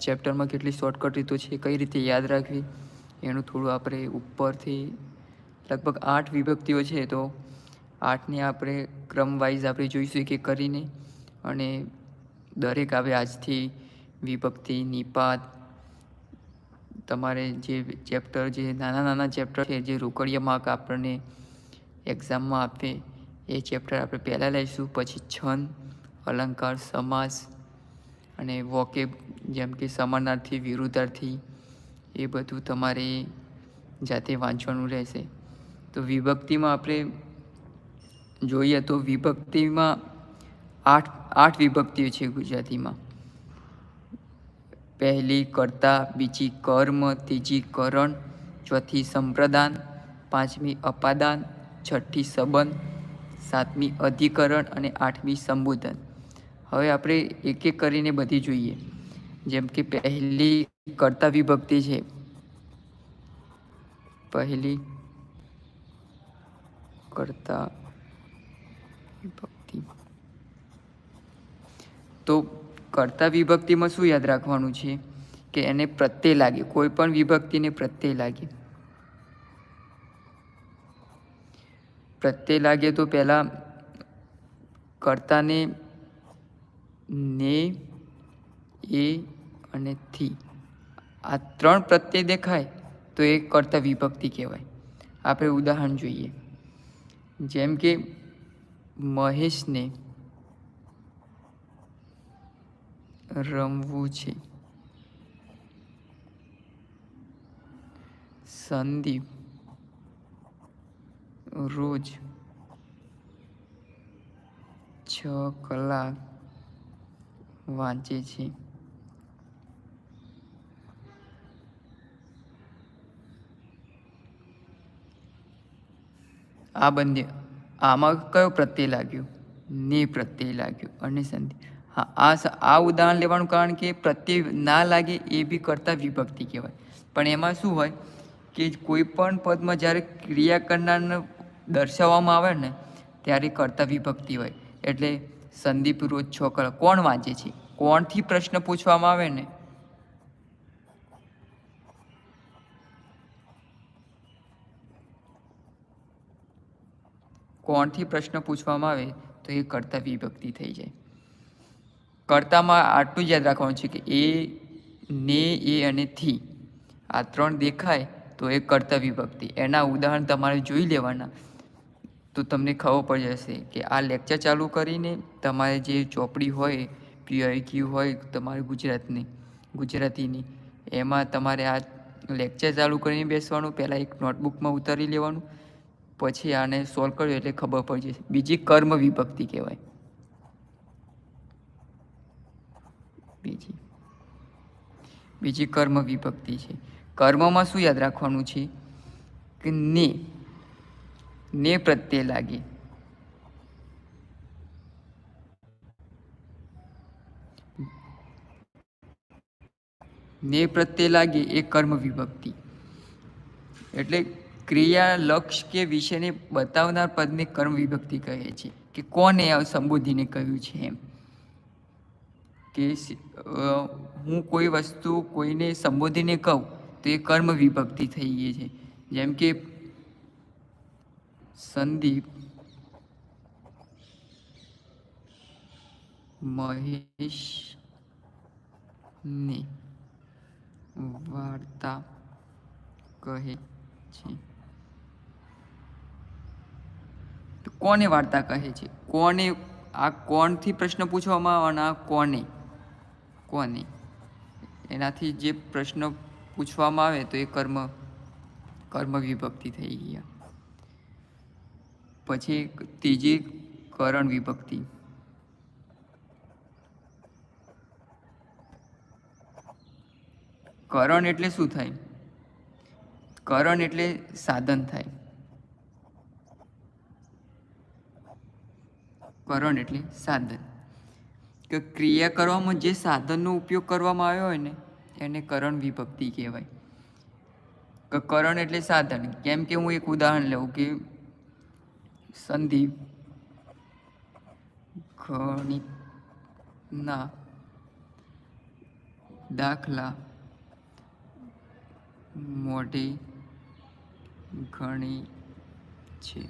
ચેપ્ટરમાં કેટલી શોર્ટકટ રીતો છે, કઈ રીતે યાદ રાખવી, એનું થોડું આપણે ઉપરથી લગભગ આઠ વિભક્તિઓ છે, તો આઠને આપણે ક્રમવાઇઝ આપણે જોઈશું કે કરીને અને દરેક આવે આજથી વિભક્તિ, નિપાત. તમારે જે ચેપ્ટર જે નાના નાના ચેપ્ટર છે, જે રોકડિયા માર્ક આપણને એક્ઝામમાં આપે, એ ચેપ્ટર આપણે પહેલાં લઈશું, પછી છંદ, અલંકાર, સમાસ અને વોકેબ જેમ કે સમાનાર્થી, વિરુદ્ધાર્થી, એ બધું તમારે જાતે વાંચવાનું રહેશે. તો વિભક્તિમાં આપણે જોઈએ તો વિભક્તિમાં આઠ આઠ વિભક્તિઓ છે ગુજરાતીમાં. પહેલી કર્તા, બીજી કર્મ, ત્રીજી કરણ, ચોથી સંપ્રદાન, પાંચમી અપાદાન, છઠ્ઠી સંબંધ, સાતમી અધિકરણ અને આઠમી સંબોધન. હવે આપણે એક એક કરીને બધી જોઈએ. જેમ કે પહેલી કર્તા વિભક્તિ છે. પહેલી કર્તા વિભક્તિ. તો કરતા વિભક્તિમાં શું યાદ રાખવાનું છે? કે એને પ્રત્યય લાગે. કોઈ પણ વિભક્તિને પ્રત્યય લાગે. પ્રત્યય લાગે તો પહેલાં કર્તાને ને, એ અને થી. આ ત્રણ પ્રત્યય દેખાય તો એ કર્તા વિભક્તિ કહેવાય. આપણે ઉદાહરણ જોઈએ. જેમ કે, મહેશને રમવું છે. સંદીપ રોજ છ કલાક વાંચે છે. આ બંને, આમાં કયો પ્રત્યય લાગ્યો? ને પ્રત્યય લાગ્યો. અને સંધિ, હા, આ આ ઉદાહરણ લેવાનું કારણ કે પ્રત્યય ના લાગે એ બી કરતાં વિભક્તિ કહેવાય. પણ એમાં શું હોય કે કોઈ પણ પદમાં જ્યારે ક્રિયા કરનારને દર્શાવવામાં આવે ને, ત્યારે કરતાં વિભક્તિ હોય. એટલે સંદીપ રોજ છોકરા કોણ વાંચે છે? કોણથી પ્રશ્ન પૂછવામાં આવે ને? કોણથી પ્રશ્ન પૂછવામાં આવે તો એ કર્તા વિભક્તિ થઈ જાય. કર્તામાં આટલું જ યાદ રાખવાનું છે કે એ, ને, એ અને થી આ ત્રણ દેખાય તો એ કર્તા વિભક્તિ. એના ઉદાહરણ તમારે જોઈ લેવાના. તો તમને ખબર પડી જશે કે આ લેક્ચર ચાલુ કરીને તમારે જે ચોપડી હોય પીઆઈક્યુ હોય તમારે ગુજરાતની, ગુજરાતીની, એમાં તમારે આ લેક્ચર ચાલુ કરીને બેસવાનું, પહેલાં એક નોટબુકમાં ઉતારી લેવાનું, પછી આને સોલ્વ કર્યું એટલે ખબર પડી જશે. બીજી કર્મ વિભક્તિ કહેવાય. બીજી બીજી કર્મ વિભક્તિ છે. કર્મમાં શું યાદ રાખવાનું છે? કે ને ને પ્રત્યે લાગે. ને પ્રત્યે લાગે એ કર્મ વિભક્તિ. એટલે ક્રિયા લક્ષ્ય કે વિષયને બતાવનાર પદને કર્મ વિભક્તિ કહે છે. કે કોને આ સંબોધીને કહ્યું છે એમ? કે હું કોઈ વસ્તુ કોઈને સંબોધીને કહું તો એ કર્મ વિભક્તિ થઈ ગઈ છે. જેમ કે સંદીપ મહેશ ને વાર્તા કહે છે. કોને વાર્તા કહે છે? કોને, આ કોણથી પ્રશ્ન પૂછવામાં આવવાના? કોને? કોને? એનાથી જે પ્રશ્ન પૂછવામાં આવે તો એ કર્મ કર્મ વિભક્તિ થઈ ગયા. પછી ત્રીજી કરણ વિભક્તિ. કરણ એટલે શું થાય? કરણ એટલે સાધન થાય. કરણ એટલે સાધન. કે ક્રિયા કરવામાં જે સાધનનો ઉપયોગ કરવામાં આવ્યો હોય ને, એને કરણ વિભક્તિ કહેવાય. કે કરણ એટલે સાધન. કેમ કે હું એક ઉદાહરણ લઉં કે સંદીપ ગણિતના દાખલા મોઢે ઘણી છે.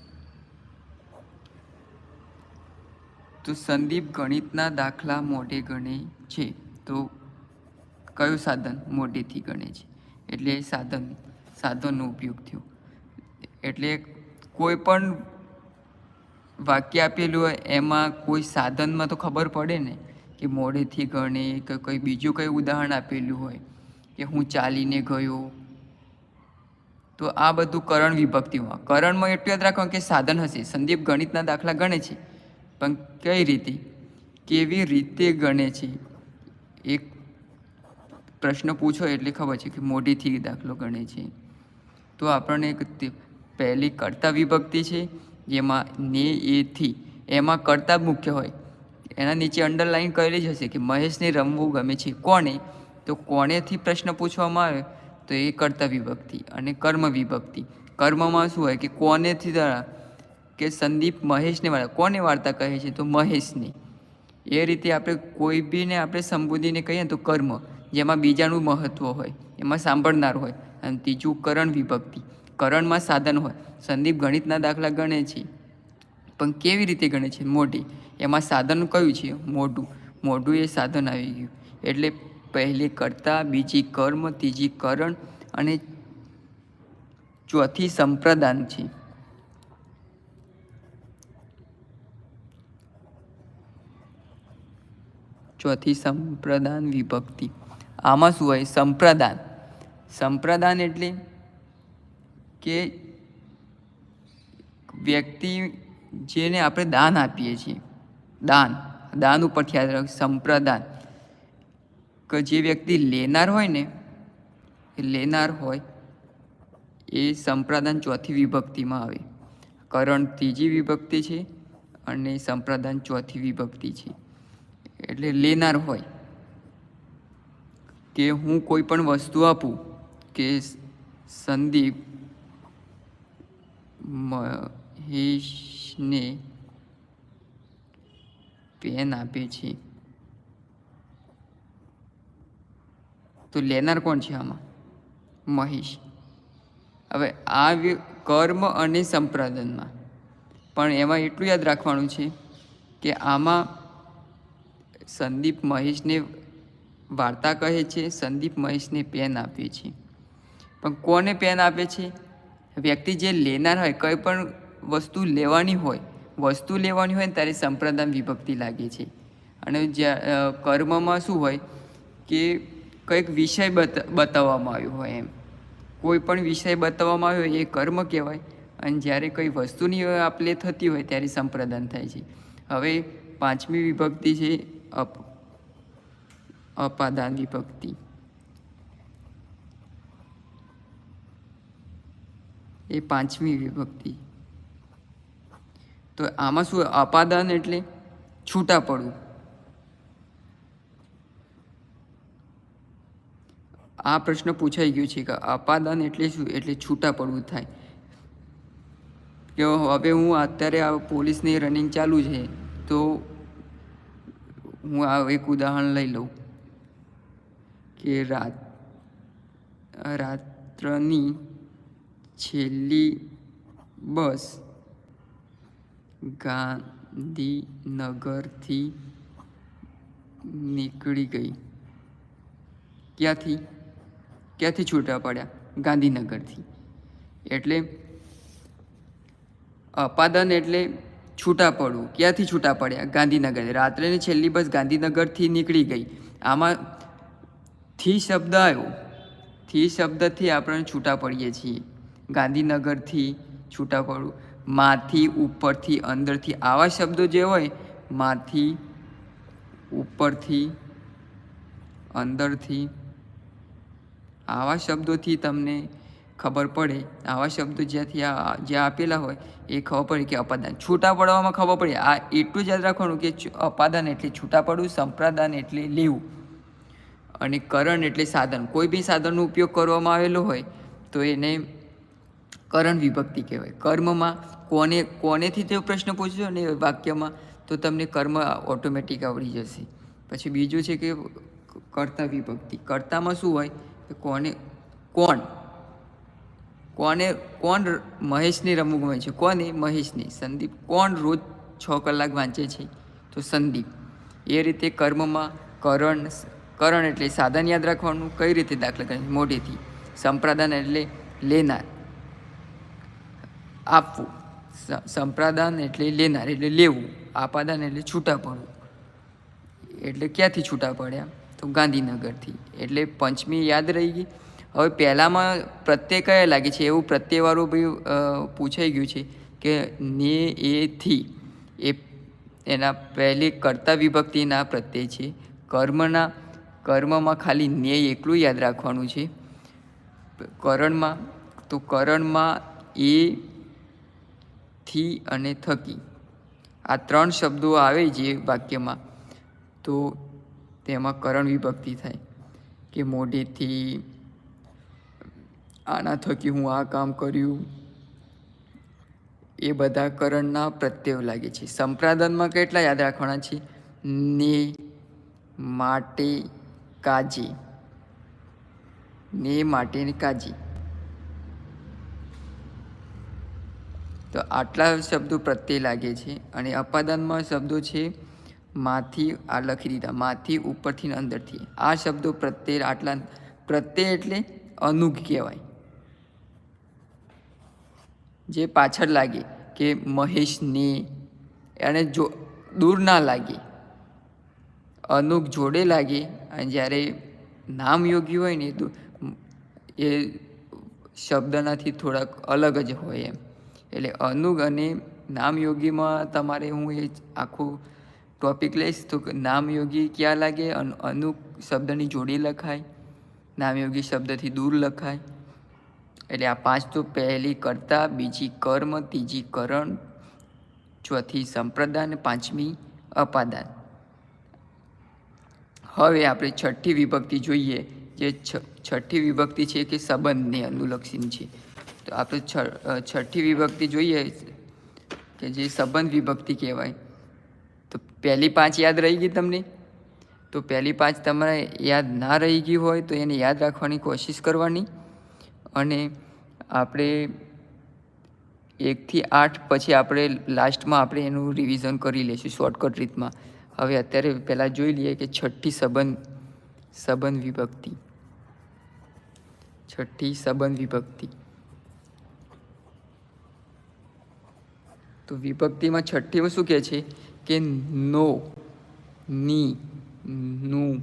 તો સંદીપ ગણિતના દાખલા મોઢે ગણે છે. તો કયું સાધન મોઢેથી ગણે છે? એટલે સાધન, સાધનનો ઉપયોગ થયો. એટલે કોઈ પણ વાક્ય આપેલું હોય, એમાં કોઈ સાધનમાં તો ખબર પડે ને? કે મોઢેથી ગણે કે કંઈ બીજું કંઈ ઉદાહરણ આપેલું હોય, કે હું ચાલીને ગયો તો આ બધું કરણ વિભક્તિમાં કરણમાં એટલું યાદ રાખવાનું કે સાધન હશે. સંદીપ ગણિતના દાખલા ગણે છે. પણ કઈ રીતે? કેવી રીતે ગણે છે? એક પ્રશ્ન પૂછો એટલે ખબર છે કે મોઢીથી દાખલો ગણે છે. તો આપણને એક પહેલી કર્તા વિભક્તિ છે, જેમાં ને એથી એમાં કર્તા મુખ્ય હોય. એના નીચે અંડરલાઈન કરેલી જ હશે કે મહેશને રમવું ગમે છે. કોને? તો કોણેથી પ્રશ્ન પૂછવામાં આવે? તો એ કર્તા વિભક્તિ અને કર્મ વિભક્તિ. કર્મમાં શું હોય કે કોનેથી દ્વારા કે સંદીપ મહેશને વાર્તા કોને વાર્તા કહે છે તો મહેશને. એ રીતે આપણે કોઈ બીને આપણે સંબોધીને કહીએ તો કર્મ, જેમાં બીજાનું મહત્ત્વ હોય, એમાં સાંભળનાર હોય. અને ત્રીજું કરણ વિભક્તિ. કરણમાં સાધન હોય. સંદીપ ગણિતના દાખલા ગણે છે. પણ કેવી રીતે ગણે છે? મોઢી એમાં સાધન કયું છે? મોઢું મોઢું એ સાધન આવી ગયું. એટલે પહેલી કર્તા, બીજી કર્મ, ત્રીજી કરણ અને ચોથી સંપ્રદાન છે. ચોથી સંપ્રદાન વિભક્તિ. આમાં શું હોય? સંપ્રદાન. સંપ્રદાન એટલે કે વ્યક્તિ જેને આપણે દાન આપીએ છીએ. દાન. દાન ઉપરથી યાદ રાખ. સંપ્રદાન. કે જે વ્યક્તિ લેનાર હોય ને, એ લેનાર હોય, એ સંપ્રદાન ચોથી વિભક્તિમાં આવે. કરણ ત્રીજી વિભક્તિ છે અને સંપ્રદાન ચોથી વિભક્તિ છે. એટલે લેનાર હોય. કે હું કોઈ પણ વસ્તુ આપું, કે સંદીપ મહેશને પેન આપે છે. તો લેનાર કોણ છે આમાં? મહેશ. હવે આ કર્મ અને સંપ્રાદનમાં પણ એમાં એટલું યાદ રાખવાનું છે કે આમાં સંદીપ મહેશને વાર્તા કહે છે, સંદીપ મહેશને પેન આપે છે. પણ કોને પેન આપે છે? વ્યક્તિ જે લેનાર હોય, કંઈ પણ વસ્તુ લેવાની હોય, વસ્તુ લેવાની હોય ત્યારે સંપ્રદાન વિભક્તિ લાગે છે. અને જ્યાં કર્મમાં શું હોય કે કંઈક વિષય બત, બતાવવામાં આવ્યો હોય એમ. કોઈ પણ વિષય બતાવવામાં આવ્યો એ કર્મ કહેવાય. અને જ્યારે કોઈ વસ્તુની આપ લે થતી હોય ત્યારે સંપ્રદાન થાય છે. હવે પાંચમી વિભક્તિ છે અપ, અપાદાન વિભક્તિ. એ પાંચમી વિભક્તિ. તો આમાં શું અપાદાન એટલે છૂટા પડવું. આ પ્રશ્ન પૂછાઈ ગયો છે કે અપાદાન એટલે શું? એટલે છૂટા પડવું થાય. કે હવે હું અત્યારે આ પોલીસની રનિંગ ચાલુ છે, તો હું આ એક ઉદાહરણ લઈ લઉં. કે રાત, રાત્રની છેલ્લી બસ ગાંધીનગરથી નીકળી ગઈ. ક્યાંથી? ક્યાંથી છૂટા પડ્યા? ગાંધીનગરથી. એટલે અપાદન એટલે છૂટા પડવું. ક્યાંથી છૂટા પડ્યા? ગાંધીનગર રાત્રેની છેલ્લી બસ ગાંધીનગરથી નીકળી ગઈ. આમાં થી શબ્દ આવ્યો. થી શબ્દથી આપણે છૂટા પડીએ છીએ. ગાંધીનગરથી છૂટા પડવું. માથી ઉપરથી અંદરથી આવા શબ્દો જે હોય, માંથી ઉપરથી અંદરથી આવા શબ્દોથી તમને ખબર પડે. આવા શબ્દો જ્યાંથી આ, જ્યાં આપેલા હોય, એ ખબર પડે કે અપાદાન. છૂટા પડવામાં ખબર પડે. આ એટલું જ યાદ રાખવાનું કે અપાદાન એટલે છૂટા પડવું, સંપ્રદાન એટલે લેવું. અને કરણ એટલે સાધન. કોઈ બી સાધનનો ઉપયોગ કરવામાં આવેલો હોય, તો એને કરણ વિભક્તિ કહેવાય. કર્મમાં કોને, કોનેથી તેવો પ્રશ્ન પૂછજો ને વાક્યમાં તો તમને કર્મ ઓટોમેટિક આવડી જશે. પછી બીજું છે કે, કર્તા વિભક્તિ. કર્તામાં શું હોય? કોને, કોણ? કોને, કોણ મહેશની રમવું ગમે છે? કોને? મહેશની. સંદીપ કોણ રોજ છ કલાક વાંચે છે? તો સંદીપ. એ રીતે કર્મમાં કરણ કરણ એટલે સાધન યાદ રાખવાનું કઈ રીતે દાખલા કરે મોઢેથી સંપ્રદાન એટલે લેનાર. આપવું. સંપ્રદાન એટલે લેનાર એટલે લેવું. આપાદાન એટલે છૂટા પડવું એટલે ક્યાંથી છૂટા પડ્યા? તો ગાંધીનગરથી. એટલે પંચમી યાદ રહી ગઈ. હવે પહેલાંમાં પ્રત્યય કયા લાગે છે? એવું પ્રત્યયવાળું બી પૂછાઈ ગયું છે કે ને, એ, થી. એ એના પહેલી કર્તા વિભક્તિના પ્રત્યય છે. કર્મના, કર્મમાં ખાલી ને એકલું યાદ રાખવાનું છે. કરણમાં, તો કરણમાં એ, થી અને થકી. આ ત્રણ શબ્દો આવે જે વાક્યમાં. તો તેમાં કરણ વિભક્તિ થાય કે મોઢેથી આના થકી હું આ કામ કર્યું. એ બધા કરણના પ્રત્યયો લાગે છે. સંપ્રાદનમાં કેટલા યાદ રાખવાના છે? ને માટે કાજી. ને માટેની કાજી. તો આટલા શબ્દો પ્રત્યે લાગે છે અને અપાદાનમાં શબ્દો છે માંથી, આ લખી દીધા, માંથી ઉપરથી ને અંદરથી. આ શબ્દો પ્રત્યે આટલા પ્રત્યય એટલે અનુગ કહેવાય. જે પાછળ લાગે કે મહેશને અને જો દૂર ના લાગે, અનુગ જોડે લાગે, અને જ્યારે નામ યોગી હોય ને, તો એ શબ્દનાથી થોડાક અલગ જ હોય એમ. એટલે અનુગ અને નામ યોગીમાં તમારે હું એ આખું ટોપિક લઈશ તો નામયોગી ક્યાં લાગે અને અનુગ શબ્દની જોડી લખાય નામયોગી શબ્દથી દૂર લખાય. એટલે આ પાંચ તો પહેલી કર્તા, બીજી કર્મ, ત્રીજી કરણ, ચોથી સંપ્રદાન અને પાંચમી અપાદાન. હવે આપણે છઠ્ઠી વિભક્તિ જોઈએ, જે છઠ્ઠી વિભક્તિ છે કે સંબંધને અનુલક્ષીની છે. તો આપણે છઠ્ઠી વિભક્તિ જોઈએ કે જે સંબંધ વિભક્તિ કહેવાય. તો પહેલી પાંચ યાદ રહી ગઈ તમને? તો પહેલી પાંચ તમારે યાદ ના રહી ગઈ હોય તો એને યાદ રાખવાની કોશિશ કરવાની. અને આપણે એકથી આઠ પછી આપણે લાસ્ટમાં આપણે એનું રિવિઝન કરી લઈશું શોર્ટકટ રીતમાં. હવે અત્યારે પહેલાં જોઈ લઈએ કે છઠ્ઠી સંબંધ સંબંધ વિભક્તિ. છઠ્ઠી સંબંધ વિભક્તિ. તો વિભક્તિમાં છઠ્ઠીમાં શું કહે છે? કે નો, ની, નું,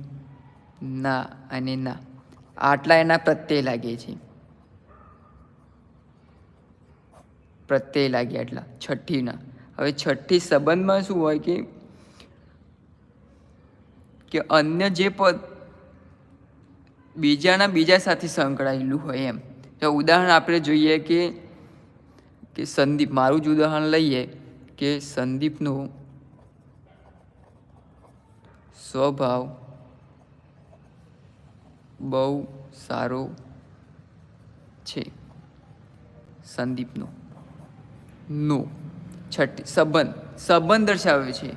ના અને ના. આટલા એના પ્રત્યય લાગે છે. પ્રત્યય લાગે આટલા, છઠ્ઠીના. હવે છઠ્ઠી સંબંધમાં શું હોય કે કે અન્ય જે પદ બીજાના બીજા સાથે સંકળાયેલું હોય એમ. તો ઉદાહરણ આપણે જોઈએ કે કે સંદીપ, મારું જ ઉદાહરણ લઈએ કે સંદીપનો સ્વભાવ બહુ સારો છે. સંદીપનો. નો. છઠ્ઠી. સંબંધ. સંબંધ દર્શાવે છે.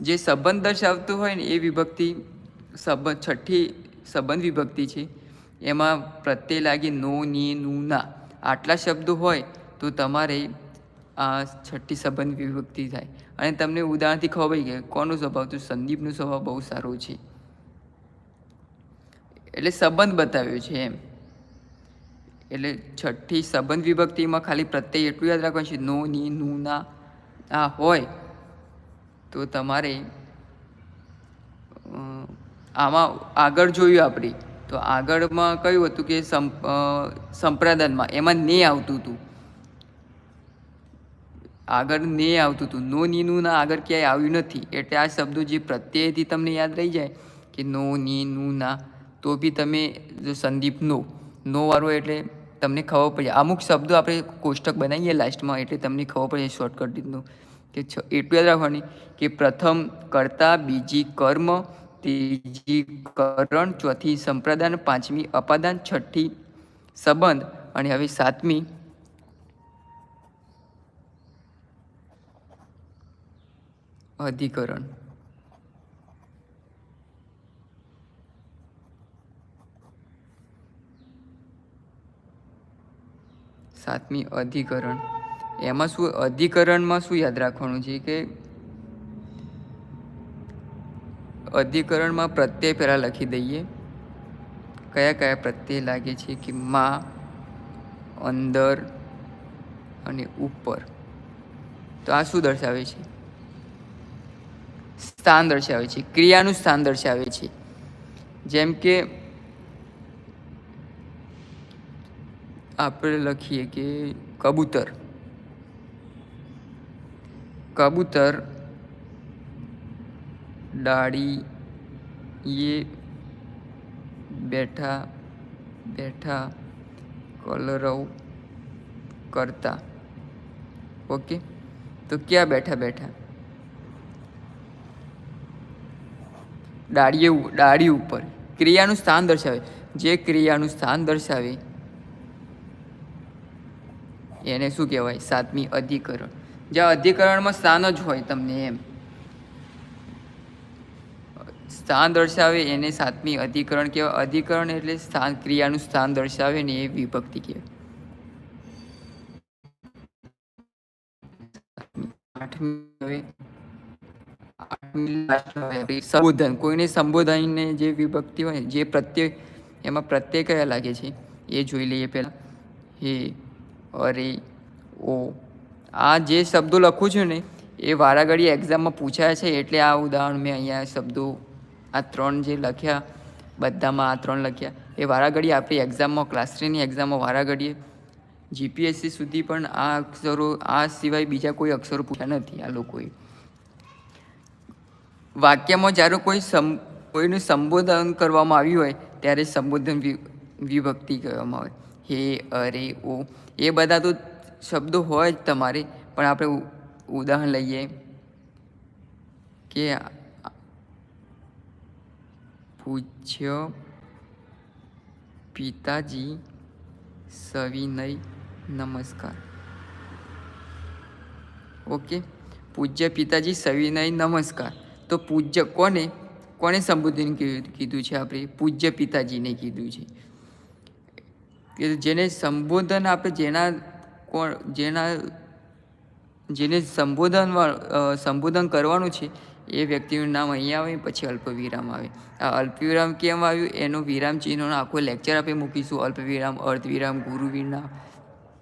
જે સંબંધ દર્શાવતું હોય ને એ વિભક્તિ સંબંધ છઠ્ઠી સંબંધ વિભક્તિ છે. એમાં પ્રત્યે લાગે નો, ની, નું, ના. આટલા શબ્દો હોય તો તમારે આ છઠ્ઠી સંબંધ વિભક્તિ થાય. અને તમને ઉદાહરણથી ખબર પડી કે કોનો સ્વભાવ તો સંદીપનો સ્વભાવ બહુ સારો છે. એટલે સંબંધ બતાવ્યો છે એમ. એટલે છઠ્ઠી સંબંધ વિભક્તિમાં ખાલી પ્રત્યય એટલું યાદ રાખવાનું છે, નો, ની, નું, ના, આ હોય તો તમારે આમાં આગળ જોયું આપણે તો આગળમાં કયું હતું કે સંપ્રદાનમાં એમાં ને આવતું હતું. આગળ ને આવતું હતું. નો નીનું ના આગળ ક્યાંય આવ્યું નથી. એટલે આ શબ્દો જે પ્રત્યયથી તમને યાદ રહી જાય કે નો ની નું ના તો બી તમે જો સંદીપ નો નો વાળો એટલે તમને ખબર પડે અમુક શબ્દો આપણે કોષ્ટક બનાવીએ લાસ્ટમાં એટલે તમને ખબર પડે શોર્ટકટ રીતનું. કે છ, એટલું યાદ રાખવાની કે પ્રથમ કર્તા બીજી કર્મ, ત્રીજી કરણ, ચોથી સંપ્રદાન પાંચમી અપાદાન, છઠ્ઠી સંબંધ અને હવે સાતમી અધિકરણ. સાતમી અધિકરણ. એમાં શું, અધિકરણમાં શું યાદ રાખવાનું છે કે અધિકરણમાં પ્રત્યય પહેલાં લખી દઈએ. કયા કયા પ્રત્યય લાગે છે કે માં, અંદર અને ઉપર. તો આ શું દર્શાવે છે? સ્થાન દર્શાવે છે, ક્રિયાનું સ્થાન દર્શાવે છે. જેમ કે આપણે લખીએ કે કબૂતર. કબૂતર ડાળીએ બેઠા બેઠા કલરવ કરતા. ઓકે? તો ક્યાં બેઠા બેઠા? ડાળીએ ડાળી ઉપર. ક્રિયાનું સ્થાન દર્શાવે. જે ક્રિયાનું સ્થાન દર્શાવે, એને શું કહેવાય? સાતમી અધિકરણ. જ્યાં અધિકરણમાં સ્થાન જ હોય તમને એમ. સ્થાન દર્શાવે એને સાતમી અધિકરણ કહેવાય. અધિકરણ એટલે સ્થાન, ક્રિયાનું સ્થાન દર્શાવે ને એ વિભક્તિ કહેવાય. આઠમી સંબોધન. કોઈને સંબોધનને જે વિભક્તિ હોય, જે પ્રત્યય એમાં પ્રત્યય કયા લાગે છે? એ જોઈ લઈએ પહેલાં. હે, અરે, ઓ. આ જે શબ્દો લખું છું ને, એ વારાઘડી એક્ઝામમાં પૂછાય છે, એટલે આ ઉદાહરણ મેં અહીંયા શબ્દો, આ ત્રણ જે લખ્યા, બધામાં આ ત્રણ લખ્યા. એ વારાઘડી આપણી એક્ઝામમાં ક્લાસ થ્રીની એક્ઝામમાં વારાઘડીએ. જીપીએસસી સુધી પણ આ અક્ષરો, આ સિવાય બીજા કોઈ અક્ષરો પૂછ્યા નથી આ લોકોએ. વાક્યમાં જ્યારે કોઈ સમ, કોઈનું સંબોધન કરવામાં આવ્યું હોય, ત્યારે સંબોધન વિભક્તિ કહેવામાં આવે. હે, અરે, ઓ. એ બધા તો શબ્દો હોય જ તમારે, પણ આપણે ઉદાહરણ લઈએ કે પૂજ્ય પિતાજી સવિનય નમસ્કાર. ઓકે? પૂજ્ય પિતાજી સવિનય નમસ્કાર. તો પૂજ્ય કોને? કોને સંબોધન કીધું છે આપણે? પૂજ્ય પિતાજીને કીધું છે. કે જેને સંબોધન આપણે જેના કોણ, જેના, જેને સંબોધન સંબોધન કરવાનું છે, એ વ્યક્તિનું નામ અહીંયા આવે, પછી અલ્પવિરામ આવે. આ અલ્પવિરામ કેમ આવ્યું? એનો વિરામ ચિહ્નનો આખો લેક્ચર આપણે મૂકીશું. અલ્પવિરામ, અર્ધવિરામ ગુરુવિરામ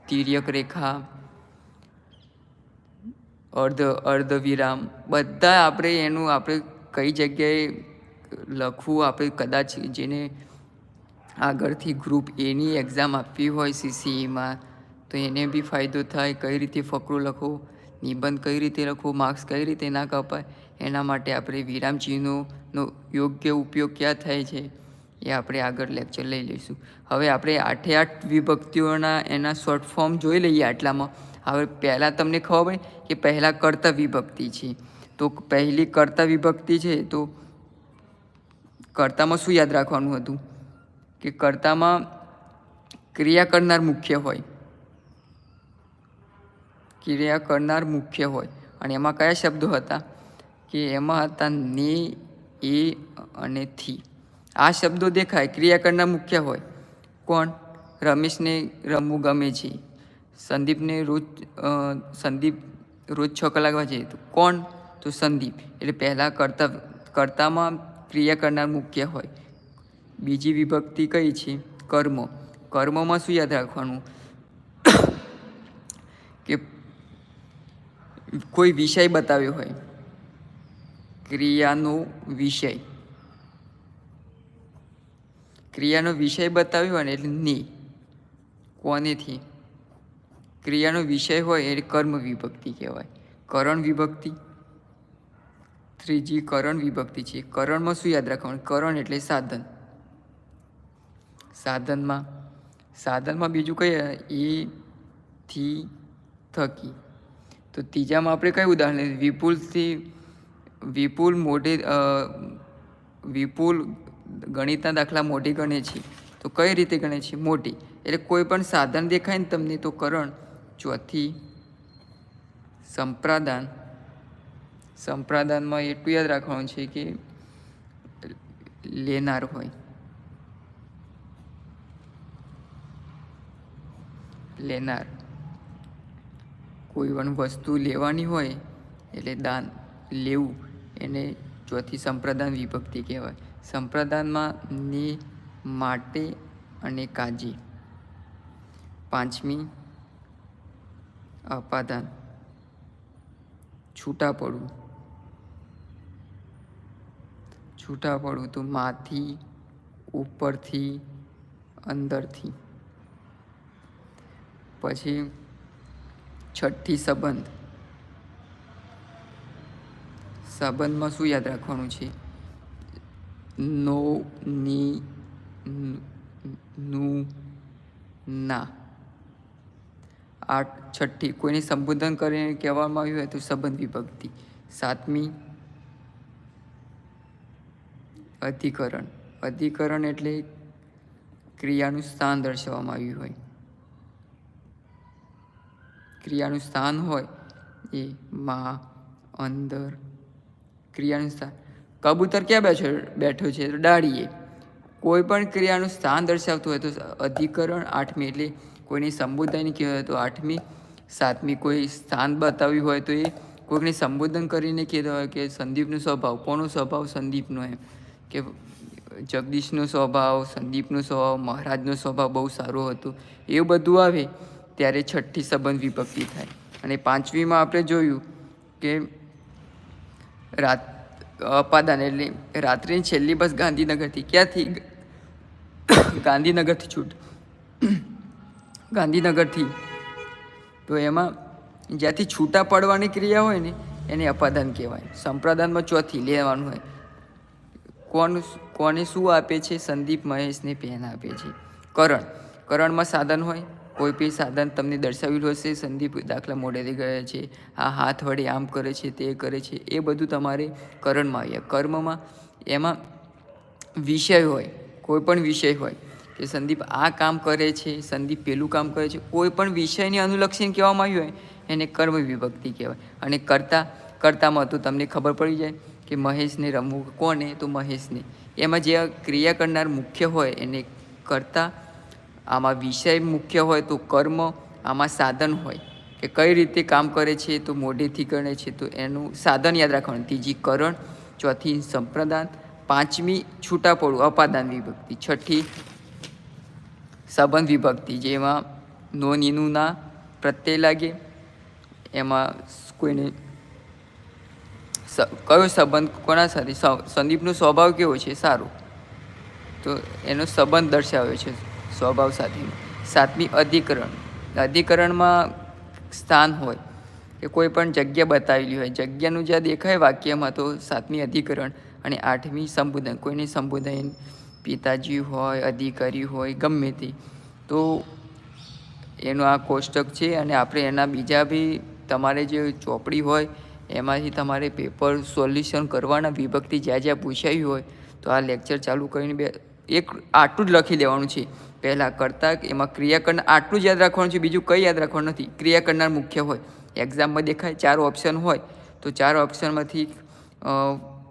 તિર્યક રેખા અર્ધ અર્ધ વિરામ બધા આપણે એનું આપણે કઈ જગ્યાએ લખવું, આપણે કદાચ જેને આગળથી ગ્રુપ એની એક્ઝામ આપવી હોય સીસીઈમાં તો એને બી ફાયદો થાય. કઈ રીતે ફકરો લખો નિબંધ કઈ રીતે લખો માર્ક્સ કઈ રીતે ના કપાય, એના માટે આપણે વિરામ ચિહ્નોનો યોગ્ય ઉપયોગ ક્યાં થાય છે, એ આપણે આગળ લેક્ચર લઈ લઈશું. હવે આપણે આઠે આઠ વિભક્તિઓના એના શોર્ટ ફોર્મ જોઈ લઈએ આટલામાં. હવે પહેલાં તમને ખબર પડે કે પહેલાં કર્તા વિભક્તિ છે. તો પહેલી કર્તા વિભક્તિ છે તો કર્તામાં શું યાદ રાખવાનું હતું? કે કર્તામાં ક્રિયા કરનાર મુખ્ય હોય. ક્રિયા કરનાર મુખ્ય હોય. અને એમાં કયા શબ્દો હતા? કે એમાં હતા ને, એ અને થી. આ શબ્દો દેખાય. ક્રિયા કરનાર મુખ્ય હોય. કોણ? રમેશને રમવું ગમે છે. સંદીપને રોજ સંદીપ રોજ છ કલાક વાંચે તો કોણ? તો સંદીપ. એટલે પહેલાં કરતા કર્તામાં ક્રિયા કરનાર મુખ્ય હોય. બીજી વિભક્તિ કઈ છે? કર્મ. કર્મમાં શું યાદ રાખવાનું? કે કોઈ વિષય બતાવ્યો હોય. ક્રિયાનો વિષય. ક્રિયાનો વિષય બતાવ્યો હોય ને એટલે ની. કોનેથી? ક્રિયાનો વિષય હોય એટલે કર્મ વિભક્તિ કહેવાય. કરણ વિભક્તિ. ત્રીજી કરણ વિભક્તિ છે. કરણમાં શું યાદ રાખવાનું? કરણ એટલે સાધન. સાધનમાં સાધનમાં બીજું કઈ? એ, થી, થકી. તો ત્રીજામાં આપણે કયું ઉદાહરણ લઈએ? વિપુલથી, વિપુલ મોઢે વિપુલ ગણિતના દાખલા મોટી ગણે છે. તો કઈ રીતે ગણે છે? મોટી એટલે કોઈ પણ સાધન દેખાય ને તમને, તો કરણ ચોથી સંપ્રાદાન. સંપ્રાદાનમાં એટલું યાદ રાખવાનું છે કે લેનાર હોય. લેનાર. કોઈ પણ વસ્તુ લેવાની હોય એટલે દાન લેવું એને ચોથી સંપ્રદાન વિભક્તિ કહેવાય. સંપ્રદાનમાં ને, માટે અને કાજી. પાંચમી અપાદાન. છૂટા પડવું. છૂટા પડવું તો માથી ઉપરથી, અંદરથી. પછી છઠ્ઠી સંબંધ. સંબંધમાં શું યાદ રાખવાનું છે? નો, ની, નું, ના. આઠ, છઠ્ઠી, કોઈને સંબોધન કરીને કહેવામાં આવ્યું હોય તો સંબંધ વિભક્તિ. સાતમી. અધિકરણ. અધિકરણ એટલે ક્રિયાનું સ્થાન દર્શાવવામાં આવ્યું હોય. ક્રિયાનું સ્થાન હોય એ માં, અંદર, ક્રિયાનું સ્થાન. કબૂતર ક્યાં બેઠો બેઠો છે? તો ડાળીએ. કોઈ પણ ક્રિયાનું સ્થાન દર્શાવતું હોય તો અધિકરણ આઠમી એટલે કોઈની સંબોધન તો આઠમી, સાતમી કોઈ સ્થાન બતાવ્યું હોય તો એ કોઈકને સંબોધન કરીને કહેતા હોય કે સંદીપનો સ્વભાવ, કોનો સ્વભાવ સંદીપનો એમ. કે જગદીશનો સ્વભાવ, સંદીપનો સ્વભાવ, મહારાજનો સ્વભાવ બહુ સારો હતો. એવું બધું આવે ત્યારે છઠ્ઠી સંબંધ વિભક્તિ થાય. અને પાંચમીમાં આપણે જોયું કે રાત, અપાદાન એટલે રાત્રિની છેલ્લી બસ ગાંધીનગરથી. ક્યાંથી? ગાંધીનગરથી છૂટ. ગાંધીનગરથી. તો એમાં જ્યાંથી છૂટા પડવાની ક્રિયા હોય ને, એને અપાદાન કહેવાય. સંપ્રદાનમાં ચોથી લેવાનું હોય. કોણ, કોને શું આપે છે? સંદીપ મહેશને પેન આપે છે. કરણ. કરણમાં સાધન હોય. કોઈ બી સાધન તમને દર્શાવેલું હશે. સંદીપ દાખલા મોઢેથી ગયા છે. આ હાથ વડે આમ કરે છે, તે કરે છે. એ બધું તમારે કરણમાં આવ્યા. કર્મમાં એમાં વિષય હોય. કોઈ પણ વિષય હોય. કે સંદીપ આ કામ કરે છે, સંદીપ પેલું કામ કરે છે, કોઈ પણ વિષયને અનુલક્ષીને કહેવામાં આવ્યું હોય, એને કર્મ વિભક્તિ કહેવાય. અને કરતા, કરતામાં તો તમને ખબર પડી જાય કે મહેશને રમવું કોને? તો મહેશને. એમાં જે ક્રિયા કરનાર મુખ્ય હોય, એને કરતા, આમાં વિષય મુખ્ય હોય તો કર્મ, આમાં સાધન હોય. કે કઈ રીતે કામ કરે છે, તો મોઢેથી કરે છે, તો એનું સાધન યાદ રાખવાનું. ત્રીજી કરણ, ચોથી સંપ્રદાન, પાંચમી છૂટા પડવું અપાદાન વિભક્તિ, છઠ્ઠી સંબંધ વિભક્તિ જેમાં નોન નીનું ના પ્રત્યય લાગે, એમાં કોઈને કયો સંબંધ કોના સાથે? સંદીપનો સ્વભાવ કેવો છે? સારો. તો એનો સંબંધ દર્શાવ્યો છે સ્વભાવ સાથેનો. સાતમી અધિકરણ. અધિકરણમાં સ્થાન હોય કે કોઈ પણ જગ્યા બતાવેલી હોય. જગ્યાનું જ્યાં દેખાય વાક્યમાં તો સાતમી અધિકરણ અને આઠમી સંબોધન. કોઈને સંબોધન પિતાજી હોય, અધિકારી હોય, ગમે તે. તો એનું આ કોષ્ટક છે અને આપણે એના બીજા બી તમારે જે ચોપડી હોય, એમાંથી તમારે પેપર સોલ્યુશન કરવાના વિભક્તિ જ્યાં જ્યાં પૂછાયું હોય, તો આ લેક્ચર ચાલુ કરીને બે, એક આટલું જ લખી દેવાનું છે. પહેલાં કરતાં એમાં ક્રિયા આટલું જ યાદ રાખવાનું છે, બીજું કંઈ યાદ રાખવાનું નથી. ક્રિયા કરનાર મુખ્ય હોય. એક્ઝામમાં દેખાય, ચાર ઓપ્શન હોય. તો ચાર ઓપ્શનમાંથી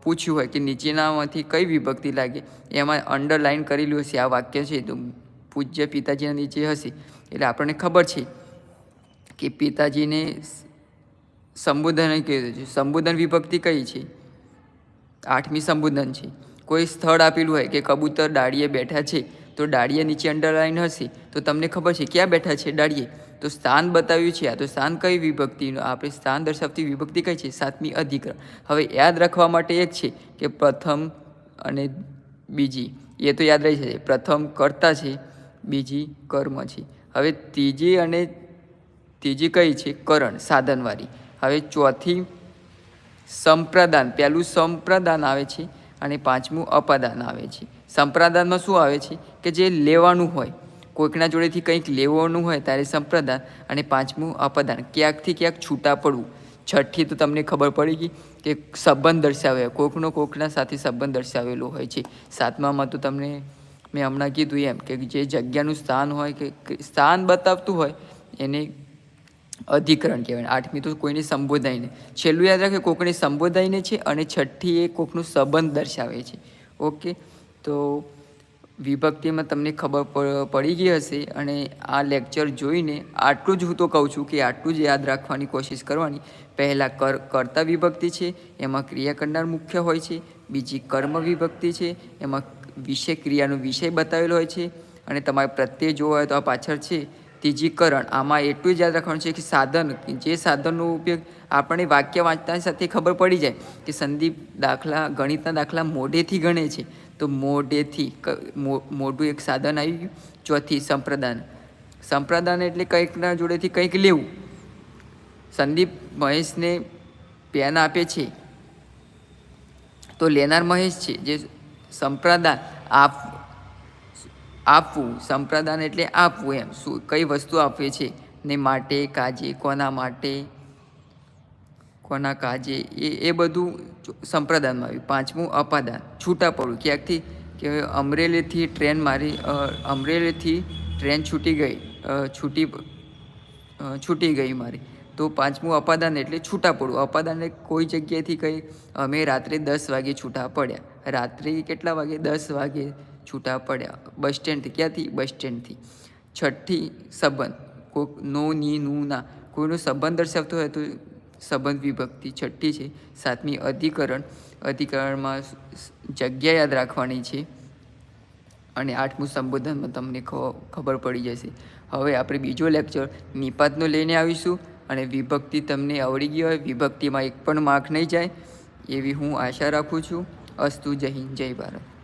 પૂછ્યું હોય કે નીચેનામાંથી કઈ વિભક્તિ લાગે? એમાં અંડરલાઇન કરેલું હશે. આ વાક્ય છે તો પૂજ્ય પિતાજીના નીચે હશે. એટલે આપણને ખબર છે કે પિતાજીને સંબોધન કહ્યું છે સંબોધન વિભક્તિ કઈ છે? આઠમી સંબોધન છે. કોઈ સ્થળ આપેલું હોય કે કબૂતર, ડાળીએ બેઠા છે, તો ડાળીએ નીચે અંડરલાઇન હશે. તો તમને ખબર છે ક્યાં બેઠા છે? ડાળીએ. તો સ્થાન બતાવ્યું છે. આ તો સ્થાન કઈ વિભક્તિનું? આપણે સ્થાન દર્શાવતી વિભક્તિ કઈ છે? સાતમી અધિકરણ. હવે યાદ રાખવા માટે એક છે કે પ્રથમ અને બીજી, એ તો યાદ રહી છે પ્રથમ કર્તા છે, બીજી કર્મ છે. હવે ત્રીજી અને ત્રીજી કઈ છે? કરણ, સાધનવાળી. હવે ચોથી સંપ્રદાન. પહેલું સંપ્રદાન આવે છે અને પાંચમું અપાદાન આવે છે. સંપ્રદાનમાં શું આવે છે? કે જે લેવાનું હોય કોઈકના જોડેથી કંઈક લેવાનું હોય ત્યારે સંપ્રદાન અને પાંચમું અપદાન. ક્યાંકથી ક્યાંક છૂટા પડવું. છઠ્ઠી તો તમને ખબર પડી ગઈ કે સંબંધ દર્શાવે. કોઈકનો કોઈકના સાથે સંબંધ દર્શાવેલો હોય છે. સાતમામાં તો તમને મેં હમણાં કીધું એમ કે જે જગ્યાનું સ્થાન હોય કે સ્થાન બતાવતું હોય એને અધિકરણ કહેવાય. આઠમી તો કોઈને સંબોધાઈને છેલ્લું યાદ રાખે કોકને સંબોધાઈને છે અને છઠ્ઠી એ કોકનું સંબંધ દર્શાવે છે. ઓકે? તો વિભક્તિમાં તમને ખબર પડી ગઈ હશે અને આ લેક્ચર જોઈને આટલું જ હું તો કહું છું કે આટલું જ યાદ રાખવાની કોશિશ કરવાની. પહેલાં કર, કર્તા વિભક્તિ છે, એમાં ક્રિયા કરનાર મુખ્ય હોય છે, બીજી કર્મ વિભક્તિ છે, એમાં વિષય ક્રિયાનો વિષય બતાવેલો હોય છે અને તમારે પ્રત્યે જોવા હોય તો આ પાછળ છે, ત્રીજી કરણ. આમાં એટલું જ યાદ રાખવાનું છે કે સાધન જે સાધનનો ઉપયોગ આપણે વાક્ય વાંચતાની સાથે ખબર પડી જાય કે સંદીપ દાખલા, ગણિતના દાખલા મોઢેથી ગણે છે. તો મોઢેથી મોઢું એક સાધન આવી ગયું, ચોથી સંપ્રદાન. સંપ્રદાન એટલે કંઈકના જોડેથી કંઈક લેવું. સંદીપ મહેશને પેન આપે છે. તો લેનાર મહેશ છે, જે સંપ્રદાન આપ, આપવું, સંપ્રદાન એટલે આપવું એમ. શું, કઈ વસ્તુ આપે છે? ને માટે, કાજે, કોના માટે, કોના કાજે, એ એ બધું સંપ્રદાનમાં આવ્યું. પાંચમું, અપાદાન. છૂટા પડવું. ક્યાંકથી? કે અમરેલીથી ટ્રેન મારી અમરેલીથી ટ્રેન છૂટી ગઈ. છૂટી છૂટી ગઈ મારી. તો પાંચમું, અપાદાન એટલે છૂટા પડવું. અપાદાન કોઈ જગ્યાએથી કંઈ અમે રાત્રે દસ વાગે છૂટા પડ્યા. રાત્રે કેટલા વાગે? દસ વાગે છૂટા પડ્યા. બસ સ્ટેન્ડથી. ક્યાંથી? બસ સ્ટેન્ડથી. છઠ્ઠી સંબંધ. કોઈક નો, ની, નું, ના. કોઈનો સંબંધ દર્શાવતો હોય તો સંબંધ વિભક્તિ છઠ્ઠી છે. સાતમી, અધિકરણ. અધિકરણમાં જગ્યા યાદ રાખવાની છે. અને આઠમું સંબોધનમાં તમને ખબર પડી જશે. હવે આપણે બીજો લેક્ચર નિપાતનો લઈને આવીશું. અને વિભક્તિ તમને આવડી ગઈ હોય, વિભક્તિમાં એક પણ માર્ક નહીં જાય, એવી હું આશા રાખું છું. અસ્તુ જય હિન્દ, જય ભારત.